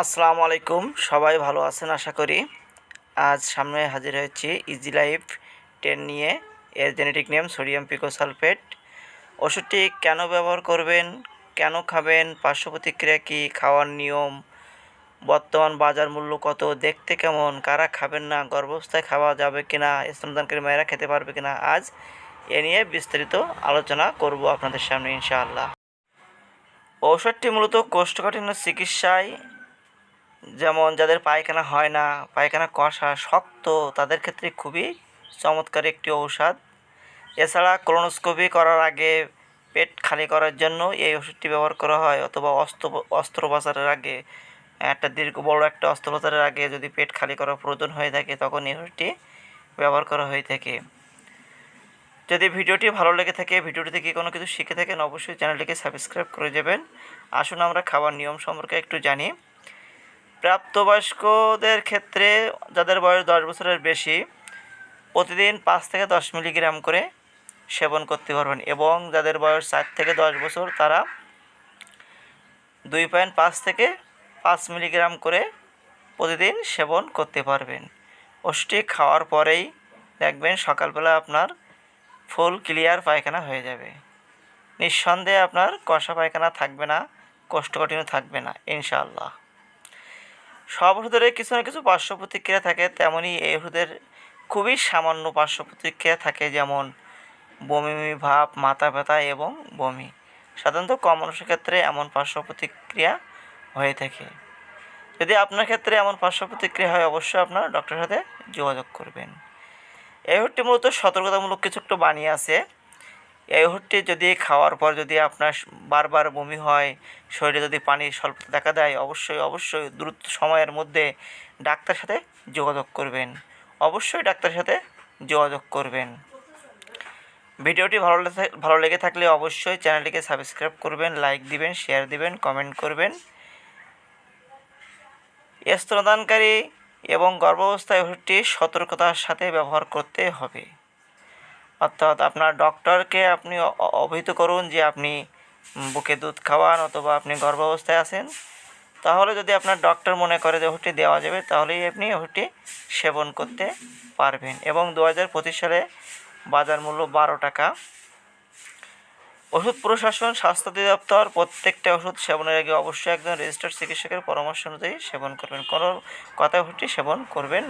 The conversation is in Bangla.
আসসালামু আলাইকুম, সবাই ভালো আছেন আশা করি। আজ সামনে হাজির হয়েছি ইজি লাইফ টেন নিয়ে। এর জেনেটিক নেম সোডিয়াম পিকোসালফেট ওষুধটি কেন ব্যবহার করবেন, কেন খাবেন, পার্শ্ব প্রতিক্রিয়া কী, খাওয়ার নিয়ম, বর্তমান বাজার মূল্য কত, দেখতে কেমন, কারা খাবেন না, গর্ভাবস্থায় খাওয়া যাবে কি না স্তনদানকারী মায়েরা খেতে পারবে কি না আজ এ নিয়ে বিস্তারিত আলোচনা করব আপনাদের সামনে ইনশাআল্লাহ। ঔষধটি মূলত কোষ্ঠকাঠিন্য চিকিৎসায় যেমন যাদের পায়খানা হয় না, পায়খানা কষা শক্ত, তাদের ক্ষেত্রে খুবই চমৎকার একটি ঔষধ। এছাড়া ক্লোনোস্কোপি করার আগে পেট খালি করার জন্য এই ওষুধটি ব্যবহার করা হয়, অথবা অস্ত্র, অস্ত্রোপচারের আগে, একটা দীর্ঘ, বড় একটা অস্ত্রোপচারের আগে যদি পেট খালি করার প্রয়োজন হয়ে থাকে, তখন এই ওষুধটি ব্যবহার করা হয়ে থাকে। যদি ভিডিওটি ভালো লেগে থাকে, ভিডিওটি থেকে কোনো কিছু শিখে থাকেন, অবশ্যই চ্যানেলটিকে সাবস্ক্রাইব করে যাবেন আসুন আমরা খাবার নিয়ম সম্পর্কে একটু জানি। প্রাপ্তবয়স্কদের ক্ষেত্রে যাদের বয়স দশ বছরের বেশি, প্রতিদিন পাঁচ থেকে দশ মিলিগ্রাম করে সেবন করতে পারবেন এবং যাদের বয়স চার থেকে দশ বছর, তারা দুই পয়েন্ট পাঁচ থেকে পাঁচ মিলিগ্রাম করে প্রতিদিন সেবন করতে পারবেন। ওষুধটি খাওয়ার পরেই দেখবেন সকালবেলা আপনার ফুল ক্লিয়ার পায়খানা হয়ে যাবে। নিঃসন্দেহে আপনার কষা পায়খানা থাকবে না, কোষ্ঠকাঠিন্য থাকবে না, ইনশাআল্লাহ। সব ওষুধের কিছু না কিছু পার্শ্ব প্রতিক্রিয়া থাকে তেমনই এই ওষুধের খুবই সামান্য পার্শ্ব প্রতিক্রিয়া থাকে, যেমন বমি বমি, ভাব, মাথা ব্যথা এবং বমি। সাধারণত কম মানুষের ক্ষেত্রে এমন পার্শ্ব প্রতিক্রিয়া হয়ে থাকে। যদি আপনার ক্ষেত্রে এমন পার্শ্ব প্রতিক্রিয়া হয়, অবশ্যই আপনার ডক্টরের সাথে যোগাযোগ করবেন। এই ওষুধটি মূলত সতর্কতামূলক কিছু একটু বানিয়ে আছে। এই ওষুধটি যদি খাওয়ার পর যদি আপনার বারবার বমি হয়, শরীরে যদি পানির স্বল্পতা দেখা দেয়, অবশ্যই অবশ্যই দ্রুত সময়ের মধ্যে ডাক্তারের সাথে যোগাযোগ করবেন। অবশ্যই ডাক্তারের সাথে যোগাযোগ করবেন। ভিডিওটি ভালো ভালো লেগে থাকলে অবশ্যই চ্যানেলটিকে সাবস্ক্রাইব করবেন, লাইক দিবেন, শেয়ার দিবেন, কমেন্ট করবেন। স্তনদানকারী এবং গর্ভাবস্থায় ওষুধটি সতর্কতার সাথে ব্যবহার করতে হবে। অর্থাৎ আপনার ডক্টরকে আপনি অবহিত করুন যে আপনি বুকে দুধ খাওয়ান অথবা আপনি গর্ভাবস্থায় আছেন। তাহলে যদি আপনার ডক্টর মনে করে যে ওষুধটি দেওয়া যাবে, তাহলেই আপনি ওষুধটি সেবন করতে পারবেন। এবং দু হাজার পঁচিশ সালে বাজার মূল্য বারো টাকা। ওষুধ প্রশাসন, স্বাস্থ্য অধিদপ্তর প্রত্যেকটা ওষুধ সেবনের আগে অবশ্যই একজন রেজিস্টার্ড চিকিৎসকের পরামর্শ অনুযায়ী সেবন করবেন। কোনো কথা ওষুধটি সেবন করবেন